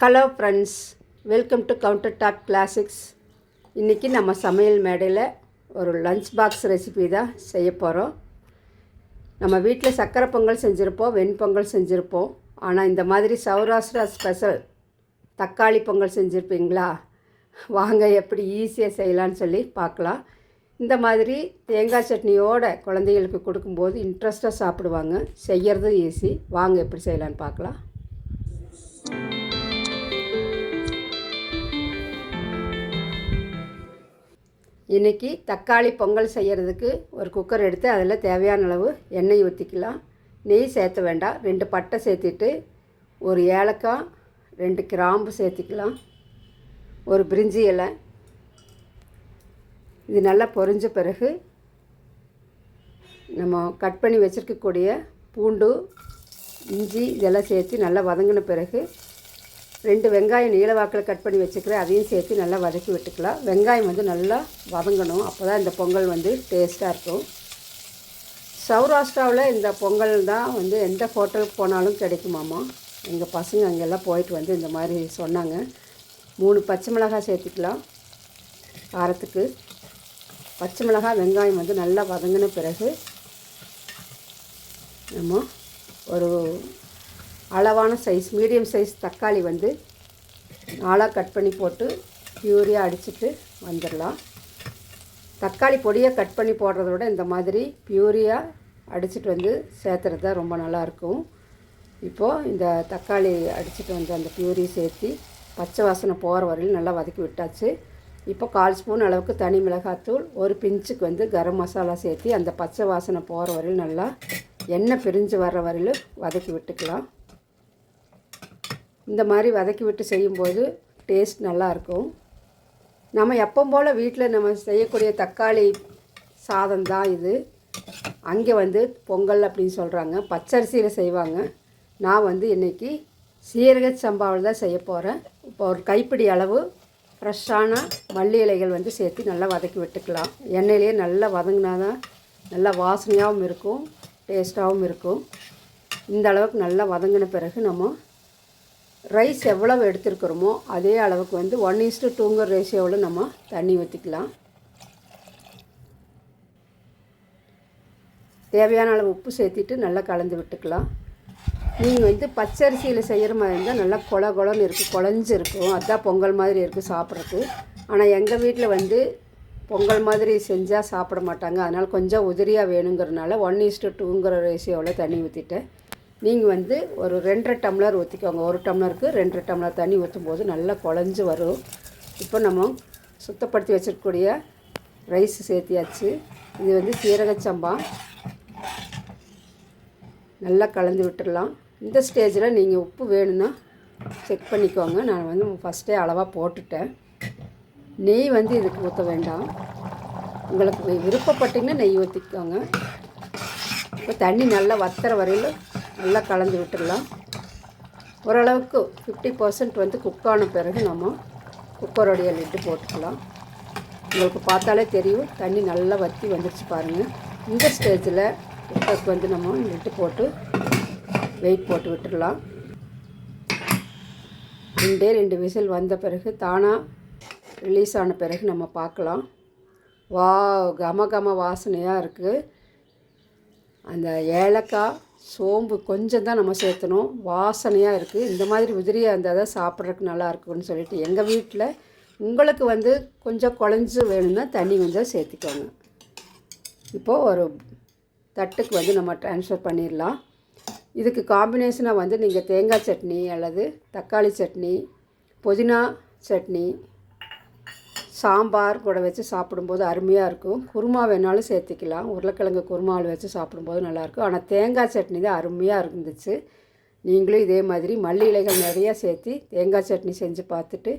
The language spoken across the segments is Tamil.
Hello friends welcome to counter top classics இன்றைக்கி நம்ம சமையல் மேடையில் ஒரு லஞ்ச் பாக்ஸ் ரெசிபி தான் செய்ய போகிறோம் நம்ம வீட்டில் சக்கரை பொங்கல் செஞ்சுருப்போம் வெண்பொங்கல் செஞ்சுருப்போம். ஆனால் இந்த மாதிரி சௌராஷ்டிரா ஸ்பெஷல் தக்காளி பொங்கல் செஞ்சுருப்பீங்களா? வாங்க எப்படி ஈஸியாக செய்யலான்னு சொல்லி பார்க்கலாம். இந்த மாதிரி தேங்காய் சட்னியோட குழந்தைகளுக்கு கொடுக்கும்போது இன்ட்ரெஸ்ட்டாக சாப்பிடுவாங்க. செய்யறதும் ஈஸி வாங்க எப்படி செய்யலான்னு பார்க்கலாம். இன்றைக்கி தக்காளி பொங்கல் செய்கிறதுக்கு ஒரு குக்கர் எடுத்து அதில் தேவையான அளவு எண்ணெய் ஊற்றிக்கலாம். நெய் சேர்த்த வேண்டாம். ரெண்டு பட்டை சேர்த்துட்டு ஒரு ஏலக்காய் ரெண்டு கிராம்பு சேர்த்திக்கலாம். ஒரு பிரிஞ்சி இலை. இது நல்லா பொரிஞ்ச பிறகு நம்ம கட் பண்ணி வச்சுருக்கக்கூடிய பூண்டு இஞ்சி இதெல்லாம் சேர்த்து நல்லா வதங்கின பிறகு ரெண்டு வெங்காயம் நீளவாக்கில் கட் பண்ணி வச்சுக்கிறேன். அதையும் சேர்த்து நல்லா வதக்கி விட்டுக்கலாம். வெங்காயம் வந்து நல்லா வதங்கணும். அப்போ தான் இந்த பொங்கல் வந்து டேஸ்ட்டாக இருக்கும். சௌராஷ்டிராவில் இந்த பொங்கல் தான் வந்து எந்த ஹோட்டலுக்கு போனாலும் கிடைக்குமாமா? எங்கள் பசங்க அங்கெல்லாம் போயிட்டு வந்து இந்த மாதிரி சொன்னாங்க. மூணு பச்சை மிளகாய் சேர்த்துக்கலாம் காரத்துக்கு. பச்சை மிளகாய் வெங்காயம் வந்து நல்லா வதங்கின பிறகு நம்ம ஒரு அளவான சைஸ் மீடியம் சைஸ் தக்காளி வந்து நாளாக கட் பண்ணி போட்டு பியூரியாக அடிச்சுட்டு வந்துடலாம் தக்காளி பொடியை கட் பண்ணி போடுறத விட இந்த மாதிரி பியூரியாக அடிச்சுட்டு வந்து சேர்த்துறது தான் ரொம்ப நல்லாயிருக்கும் இப்போது இந்த தக்காளி அடிச்சுட்டு வந்து அந்த பியூரி சேர்த்து பச்சை வாசனை போகிற வரையிலும் நல்லா வதக்கி விட்டாச்சு. இப்போ கால் ஸ்பூன் அளவுக்கு தனி மிளகாத்தூள் ஒரு பிஞ்சுக்கு வந்து கரம் மசாலா சேர்த்து அந்த பச்சை வாசனை போகிற வரையிலும் நல்லா எண்ணெய் பிரிஞ்சு வர்ற வரையிலும் வதக்கி விட்டுக்கலாம். இந்த மாதிரி வதக்கி விட்டு செய்யும்போது டேஸ்ட் நல்லாயிருக்கும். நம்ம எப்போ போல் வீட்டில் நம்ம செய்யக்கூடிய தக்காளி சாதம் தான் இது. அங்கே வந்து பொங்கல் அப்படின்னு சொல்கிறாங்க பச்சரிசியில் செய்வாங்க. நான் வந்து இன்றைக்கி சீரக சம்பாவில் தான் செய்ய போகிறேன் இப்போ ஒரு கைப்பிடி அளவு ஃப்ரெஷ்ஷான மல்லி இலைகள் வந்து சேர்த்து நல்லா வதக்கி விட்டுக்கலாம். எண்ணெயிலேயே நல்லா வதங்கினா தான் நல்லா வாசனையாகவும் இருக்கும் டேஸ்ட்டாகவும் இருக்கும். இந்த அளவுக்கு நல்லா வதங்கின பிறகு நம்ம ரைஸ் எவ்வளவு எடுத்துருக்குறோமோ அதே அளவுக்கு வந்து ஒன் இஸ்டு டூங்கர் ரேஷியோவில் நம்ம தண்ணி ஊற்றிக்கலாம் தேவையான அளவு உப்பு சேர்த்திட்டு நல்லா கலந்து விட்டுக்கலாம். நீங்கள் வந்து பச்சரிசியில் செய்கிற மாதிரி இருந்தால் நல்லா கொல குளம்னு இருக்குது குழஞ்சு இருக்கும். அதுதான் பொங்கல் மாதிரி இருக்குது சாப்பிட்றதுக்கு. ஆனால் எங்கள் வீட்டில் வந்து பொங்கல் மாதிரி செஞ்சால் சாப்பிட மாட்டாங்க. அதனால் கொஞ்சம் உதிரியாக வேணுங்கிறனால ஒன் இஸ்டு டூங்கிற ரேஷியோவில் தண்ணி ஊற்றிட்டேன் நீங்கள் வந்து ஒரு ரெண்டரை டம்ளர் ஊற்றிக்கோங்க ஒரு டம்ளருக்கு ரெண்டரை டம்ளர் தண்ணி ஊற்றும் போது நல்லா குழஞ்சி வரும். இப்போ நம்ம சுத்தப்படுத்தி வச்சிருக்கக்கூடிய ரைஸ் சேர்த்தியாச்சு. இது வந்து சீரக சம்பா நல்லா கலந்து விட்டுடலாம். இந்த ஸ்டேஜில் நீங்கள் உப்பு வேணும்னா செக் பண்ணிக்கோங்க. நான் வந்து ஃபஸ்ட்டே அளவாக போட்டுட்டேன். நெய் வந்து இதுக்கு ஊற்ற வேண்டாம். உங்களுக்கு விருப்பப்பட்டிங்கன்னா நெய் ஊற்றிக்கோங்க இப்போ தண்ணி நல்லா வத்துற வரையில் நல்லா கலந்து விட்டுடலாம். ஓரளவுக்கு ஃபிஃப்டி பர்சன்ட் வந்து குக் ஆன பிறகு நம்ம குக்கருடைய லிட்டு போட்டுக்கலாம். உங்களுக்கு பார்த்தாலே தெரியும் தண்ணி நல்லா வற்றி வந்துடுச்சு பாருங்கள் இந்த ஸ்டேஜில் குக்கருக்கு வந்து நம்ம லிட்டு போட்டு வெயிட் போட்டு விட்டுடலாம். ரெண்டே ரெண்டு விசில் வந்த பிறகு தானாக ரிலீஸ் ஆன பிறகு நம்ம பார்க்கலாம். வா கம கம வாசனையாக இருக்குது அந்த ஏலக்காய் சோம்பு கொஞ்சம் தான் நம்ம சேர்த்தணும். வாசனையாக இருக்குது இந்த மாதிரி உதிரியாக இருந்தால் தான் சாப்பிட்றதுக்கு நல்லா இருக்கும்னு சொல்லிட்டு எங்கள் வீட்டில் உங்களுக்கு வந்து கொஞ்சம் குழஞ்சி வேணும்னா தண்ணி கொஞ்சம் சேர்த்திக்கோங்க. இப்போது ஒரு தட்டுக்கு வந்து நம்ம ட்ரான்ஸ்ஃபர் பண்ணிடலாம். இதுக்கு காம்பினேஷனாக வந்து நீங்கள் தேங்காய் சட்னி அல்லது தக்காளி சட்னி புதினா சட்னி சாம்பார் கூட வச்சு சாப்பிடும்போது அருமையாக இருக்கும். குருமா வேணாலும் சேர்த்திக்கலாம். உருளைக்கிழங்கு குருமாவில் வச்சு சாப்பிடும்போது நல்லாயிருக்கும் ஆனால் தேங்காய் சட்னி தான் அருமையாக இருந்துச்சு. நீங்களும் இதே மாதிரி மல்லி இலைகள் நிறையா சேர்த்து தேங்காய் சட்னி செஞ்சு பார்த்துட்டு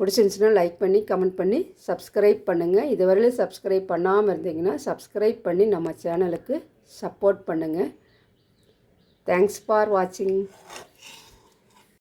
பிடிச்சிருந்துச்சுன்னா லைக் பண்ணி கமெண்ட் பண்ணி சப்ஸ்கிரைப் பண்ணுங்கள் இதுவரையிலும் சப்ஸ்கிரைப் பண்ணாமல் இருந்தீங்கன்னா சப்ஸ்கிரைப் பண்ணி நம்ம சேனலுக்கு சப்போர்ட் பண்ணுங்கள் தேங்க்ஸ் ஃபார் வாட்சிங்